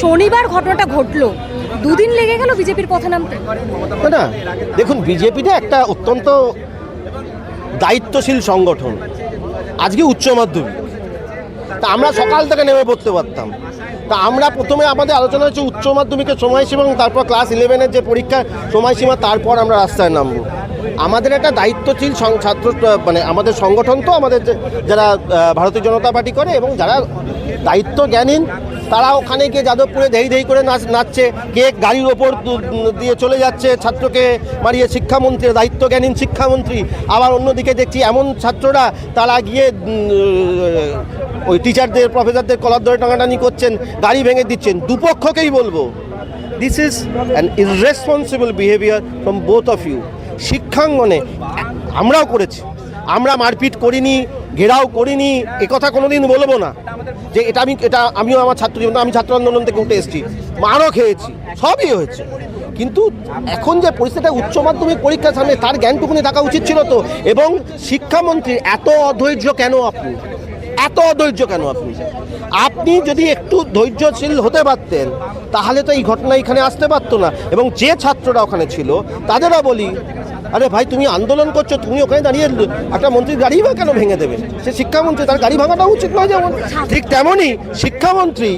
শনিবার ঘটনাটা ঘটলো। দুদিন লেগে গেল বিজেপির পথে নামতে। না দেখুন বিজেপিটা একটা অত্যন্ত দায়িত্বশীল সংগঠন। আজকে উচ্চ মাধ্যমিক। তা আমরা সকাল থেকে নেমে পড়তে পারতাম। তা আমরা প্রথমে আমাদের আলোচনা হচ্ছে উচ্চ মাধ্যমিকের সময়সীমা এবং তারপর ক্লাস ইলেভেনের যে পরীক্ষার সময়সীমা, তারপর আমরা রাস্তায় নামবো। আমাদের একটা দায়িত্বশীল ছাত্র মানে আমাদের সংগঠন তো আমাদের যারা ভারতীয় জনতা পার্টি করে এবং যারা দায়িত্ব জ্ঞানীন তারা ওখানে গিয়ে যাদবপুরে ধেই ধেই করে নাচ নাচছে। কে গাড়ির ওপর দিয়ে চলে যাচ্ছে, ছাত্রকে মারিয়ে শিক্ষামন্ত্রী দায়িত্ব জ্ঞানীন শিক্ষামন্ত্রী। আবার অন্যদিকে দেখছি এমন ছাত্ররা, তারা গিয়ে ওই টিচারদের প্রফেসরদের কলার ধরে টানাটানি করছেন, গাড়ি ভেঙে দিচ্ছেন। দুপক্ষকেই বলব this is an irresponsible behaviour from both of you শিক্ষাঙ্গনে, আমরাও করেছি। আমরা মারপিট করিনি ঘেরাও করিনি, এ কথা কোনোদিন বলব না। যে এটা আমি এটা আমিও আমার ছাত্র জীবন আমি ছাত্র আন্দোলন থেকে উঠে এসেছি। মারও খেয়েছি, সবই হয়েছে। কিন্তু এখন যে পরিস্থিতিটা উচ্চ মাধ্যমিক পরীক্ষার সামনে তার জ্ঞানটুকুনি থাকা উচিত ছিল তো। এবং শিক্ষামন্ত্রী, এত অধৈর্য কেন আপনি? এত অধৈর্য কেন আপনি? আপনি যদি একটু ধৈর্যশীল হতে পারতেন, তাহলে তো এই ঘটনা এখানে আসতে পারতো না। এবং যে ছাত্ররা ওখানে ছিল, তাদেরও বলি আরে ভাই তুমি আন্দোলন করছ তুমি ওখানে দাঁড়িয়ে একটা মন্ত্রীর গাড়ি বা কেন ভেঙে দেবে? সে শিক্ষামন্ত্রী তার গাড়ি ভাঙাটা উচিত নয় যেমন। ঠিক তেমনই শিক্ষামন্ত্রী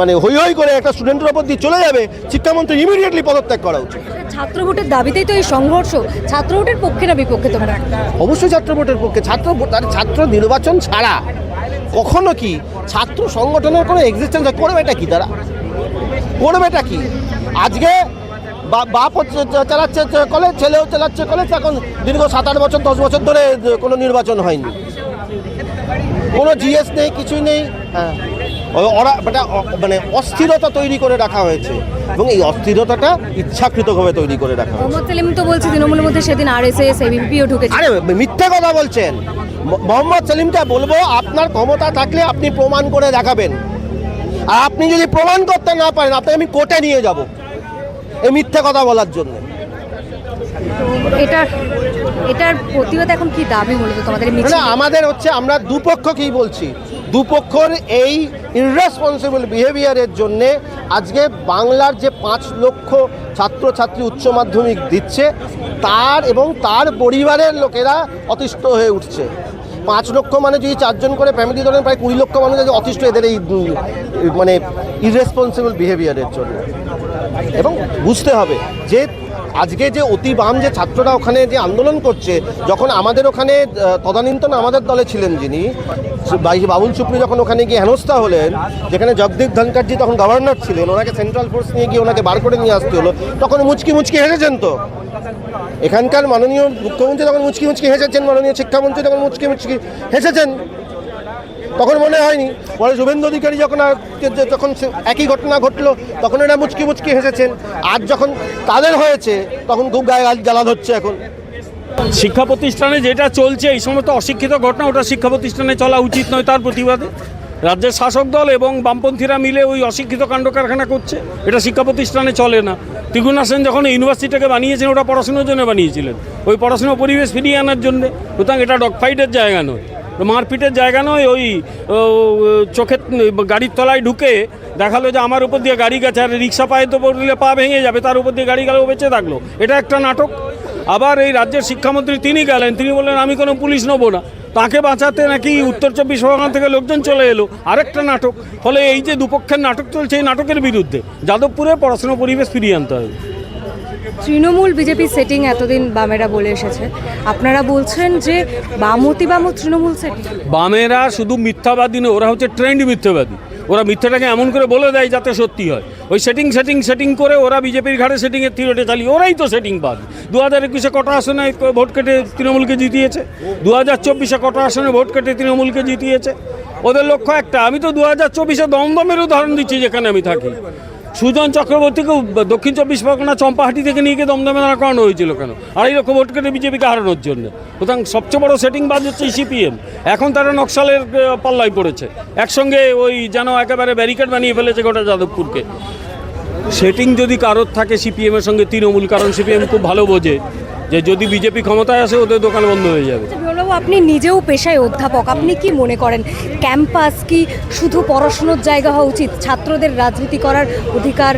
মানে হই হই করে একটা স্টুডেন্টের ওপর দিয়ে চলে যাবে শিক্ষামন্ত্রী ইমিডিয়েটলি পদত্যাগ করা উচিত। ছাত্র ভোটের দাবিতেই তো এই সংঘর্ষ ছাত্র ভোটের পক্ষে না বিপক্ষে তোমরা অবশ্যই ছাত্র ভোটের পক্ষে ছাত্র আর ছাত্র নির্বাচন ছাড়া। কখনো কি ছাত্র সংগঠনের কোনো এক্সিস্টেন্স করবেটা কি তারা? করবেটা কি? আজকে বাপ হচ্ছে- চালাচ্ছে কলেজ ছেলেও চালাচ্ছে কলেজ এখন দীর্ঘ সাত আট বছর দশ বছর ধরে কোনো নির্বাচন হয়নি। কোনো জিএস নেই কিছুই নেই হ্যাঁ। ওরা মানে অস্থিরতা তৈরি করে রাখা হয়েছে এবং এই অস্থিরতাটা ইচ্ছাকৃতভাবে তৈরি করে রাখা হয়েছে। মোহাম্মদ সেলিম তো বলছে তৃণমূলের মধ্যে সেদিন এবিপিও ঢুকেছে। আরে মিথ্যা কথা বলছেন। মোহাম্মদ সেলিমটা বলব আপনার ক্ষমতা থাকলে আপনি প্রমাণ করে দেখাবেন। আর আপনি যদি প্রমাণ করতে না পারেন আপনাকে আমি কোর্টে নিয়ে যাব। এই মিথ্যা কথা বলার জন্য। এটার এটার প্রতিবাদ এখন কি দাবি মূলত তোমাদের? এই আমাদের হচ্ছে আমরা দুপক্ষকেই বলছি। দুপক্ষর এই ইররেসপন্সিবল বিহেভিয়ারের জন্যে আজকে বাংলার যে পাঁচ লক্ষ ছাত্রছাত্রী উচ্চ মাধ্যমিক দিচ্ছে তার এবং তার পরিবারের লোকেরা অতিষ্ঠ হয়ে উঠছে। পাঁচ লক্ষ মানে যদি চারজন করে ফ্যামিলি ধরেন প্রায় কুড়ি লক্ষ মানুষ আছে অতিষ্ঠ এদের এই মানে ইররেসপন্সিবল বিহেভিয়ারের জন্য। এবং বুঝতে হবে যে আজকে যে অতি বাম যে ছাত্ররা ওখানে যে আন্দোলন করছে, যখন আমাদের ওখানে তদানীন্তন আমাদের দলে ছিলেন যিনি বাবুল সুপ্রি যখন ওখানে গিয়ে হেনস্থা হলেন, যেখানে জগদীপ ধনকারজি তখন গভর্নর ছিলেন, ওনাকে সেন্ট্রাল ফোর্স নিয়ে গিয়ে ওনাকে বার করে নিয়ে আসতে হলো, তখন মুচকি মুচকি হেসেছেন তো। এখানকার মাননীয় মুখ্যমন্ত্রী তখন মুচকি মুচকি হেসেছেন, মাননীয় শিক্ষামন্ত্রী তখন মুচকি মুচকি হেসেছেন তখন মনে হয়নি। পরে শুভেন্দু অধিকারী যখন যখন একই ঘটনা ঘটলো, তখন এরা মুচকি মুচকি হেসেছেন। আর যখন তাদের হয়েছে, তখন খুব গায়ে জ্বালা ধরছে এখন। শিক্ষা প্রতিষ্ঠানে যেটা চলছে, এই সমস্ত অশিক্ষিত ঘটনা, ওটা শিক্ষা প্রতিষ্ঠানে চলা উচিত নয়, তার প্রতিবাদে। রাজ্যের শাসক দল এবং বামপন্থীরা মিলে ওই অশিক্ষিত কাণ্ড কারখানা করছে। এটা শিক্ষা প্রতিষ্ঠানে চলে না। ত্রিগুণা সেন যখন ইউনিভার্সিটিটাকে বানিয়েছেন, ওটা পড়াশোনার জন্য বানিয়েছিলেন। ওই পড়াশোনার পরিবেশ ফিরিয়ে আনার জন্য। সুতরাং এটা ডগ ফাইটের জায়গা নয়। মারপিটের জায়গা নয়, ওই চোখের, গাড়ির তলায় ঢুকে দেখাল যে আমার উপর দিয়ে গাড়ি গেছে, আর রিক্সা পায়ে তো পড়লে পা ভেঙে যাবে, তার উপর দিয়ে গাড়ি গেল বেঁচে থাকল। এটা একটা নাটক। আবার এই রাজ্যের শিক্ষামন্ত্রী তিনি গেলেন, তিনি বললেন, আমি কোনো পুলিশ নেব না। তাকে বাঁচাতে নাকি উত্তর চব্বিশ পরগনা থেকে লোকজন চলে এলো, আরেকটা নাটক। ফলে এই যে দুপক্ষের নাটক চলছে, এই নাটকের বিরুদ্ধে। যাদবপুরে পড়াশোনা পরিবেশ ফিরিয়ে আনতে হবে। তৃণমূল বিজেপি সেটিং এতদিন বামেরা বলে এসেছে। আপনারা বলছেন যে বামতি বাম তৃণমূল সেটিং বামেরা শুধু মিথ্যাবাদী নয়, ওরা হচ্ছে ট্রেন্ড মিথ্যাবাদী। ওরা মিথ্যাটাকে এমন করে বলে দেয় যাতে সত্যি হয়। ওই সেটিং সেটিং সেটিং করে ওরা বিজেপির ঘাড়ে সেটিংয়ের থিরোটে চালিয়ে, ওরাই তো সেটিং বাদ। দু হাজার একুশে কটা আসনে ভোট কেটে তৃণমূলকে জিতিয়েছে? দু হাজার চব্বিশে কটা আসনে ভোট কেটে তৃণমূলকে জিতিয়েছে? ওদের লক্ষ্য একটা, আমি তো দু হাজার চব্বিশে দমদমের উদাহরণ দিচ্ছি যেখানে আমি থাকি। সুজন চক্রবর্তীকে দক্ষিণ চব্বিশ পরগনা চম্পাহাটি থেকে নিয়ে গিয়ে দমদমে দাঁড় করানো হয়েছিল কেন? আড়াই লক্ষ ভোট কেটে বিজেপিকে হারানোর জন্য। সুতরাং সবচেয়ে বড় সেটিং বাজ হচ্ছে সিপিএম। এখন তারা নকশালের পাল্লায় পড়েছে। একসঙ্গে ওই যেন একেবারে ব্যারিকেড বানিয়ে ফেলেছে গোটা যাদবপুরকে। সেটিং যদি কারোর থাকে সিপিএমের সঙ্গে তৃণমূল, কারণ সিপিএম খুব ভালো বোঝে যে যদি বিজেপি ক্ষমতায় আসে, ওদের দোকান বন্ধ হয়ে যাবে। আপনি নিজেও পেশায় অধ্যাপক, আপনি কি মনে করেন ক্যাম্পাস কি শুধু পড়াশুনোর জায়গা হওয়া উচিত? ছাত্রদের রাজনীতি করার অধিকার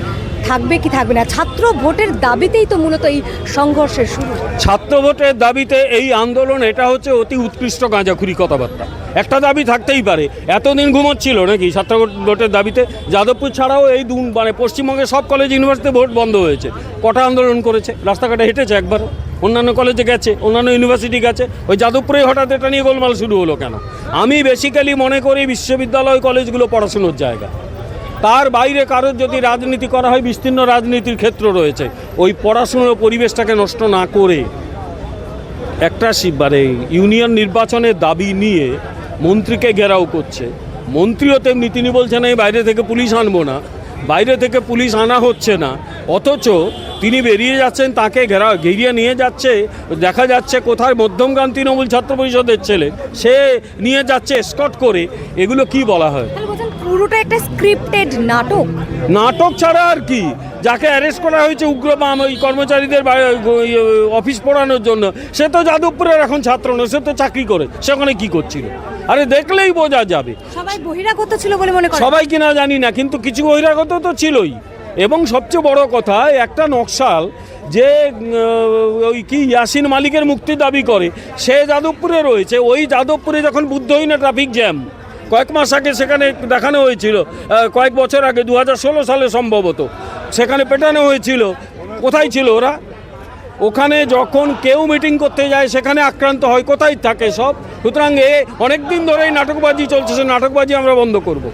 থাকবে কি থাকবে না? ছাত্র ভোটের দাবিতেই তো মূলত এই সংঘর্ষের শুরু। ছাত্র ভোটের দাবিতে এই আন্দোলন, এটা হচ্ছে অতি উৎকৃষ্ট গাঁজাখুরি কথাবার্তা। একটা দাবি থাকতেই পারে, এতদিন ঘুমোচ্ছিল নাকি ছাত্র ভোটের দাবিতে? যাদবপুর ছাড়াও এই দু মানে পশ্চিমবঙ্গের সব কলেজ ইউনিভার্সিটি ভোট বন্ধ হয়েছে। কটা আন্দোলন করেছে? রাস্তাঘাটে হেঁটেছে একবার অন্যান্য কলেজে গেছে, অন্যান্য ইউনিভার্সিটি গেছে, ওই যাদবপুরে হঠাৎ এটা নিয়ে গোলমাল শুরু হলো কেন? আমি বেসিক্যালি মনে করি বিশ্ববিদ্যালয় কলেজগুলো পড়াশুনোর জায়গা। তার বাইরে কারোর যদি রাজনীতি করা হয়, বিস্তীর্ণ রাজনীতির ক্ষেত্র রয়েছে, ওই পড়াশুনোর পরিবেশটাকে নষ্ট না করে একটা মানে ইউনিয়ন নির্বাচনের দাবি নিয়ে মন্ত্রীকে ঘেরাও করছে। মন্ত্রীও তেমনি, তিনি বলছেন এই বাইরে থেকে পুলিশ আনব না। বাইরে থেকে পুলিশ আনা হচ্ছে না। অথচ তিনি বেরিয়ে যাচ্ছেন তাকে ঘেরা ঘিরিয়ে নিয়ে যাচ্ছে দেখা যাচ্ছে কোথায় মধ্যমগ্রাম তৃণমূল ছাত্র পরিষদের ছেলে। সে নিয়ে যাচ্ছে স্কট করে। এগুলো কি বলা হয়? পুরোটা একটা স্ক্রিপ্টেড নাটক। নাটক ছাড়া আর কি? যাকে অ্যারেস্ট করা হয়েছে উগ্রবাম ওই কর্মচারীদের অফিস পড়ানোর জন্য। সে তো যাদবপুরের এখন ছাত্র নয় সে তো চাকরি করে। সে ওখানে কি করছিল? আরে দেখলেই বোঝা যাবে। সবাই বহিরাগত ছিল বলে মনে সবাই কিনা জানি না কিন্তু কিছু বহিরাগত তো ছিলই। এবং সবচেয়ে বড় কথা, একটা নকশাল যে ওই কি, ইয়াসিন মালিকের মুক্তির দাবি করে, সে যাদবপুরে রয়েছে। ওই যাদবপুরে যখন বুদ্ধহীনা ট্রাফিক জ্যাম কয়েক মাস আগে সেখানে দেখানো হয়েছিল কয়েক বছর আগে দু হাজার ষোলো সালে সম্ভবত, সেখানে পেটানো হয়েছিল। কোথায় ছিল ওরা? ওখানে যখন কেউ মিটিং করতে যায়, সেখানে আক্রান্ত হয়, কোথায় থাকে সব? সুতরাং এ অনেক দিন ধরেই নাটকবাজি চলছে সে নাটকবাজি আমরা বন্ধ করব।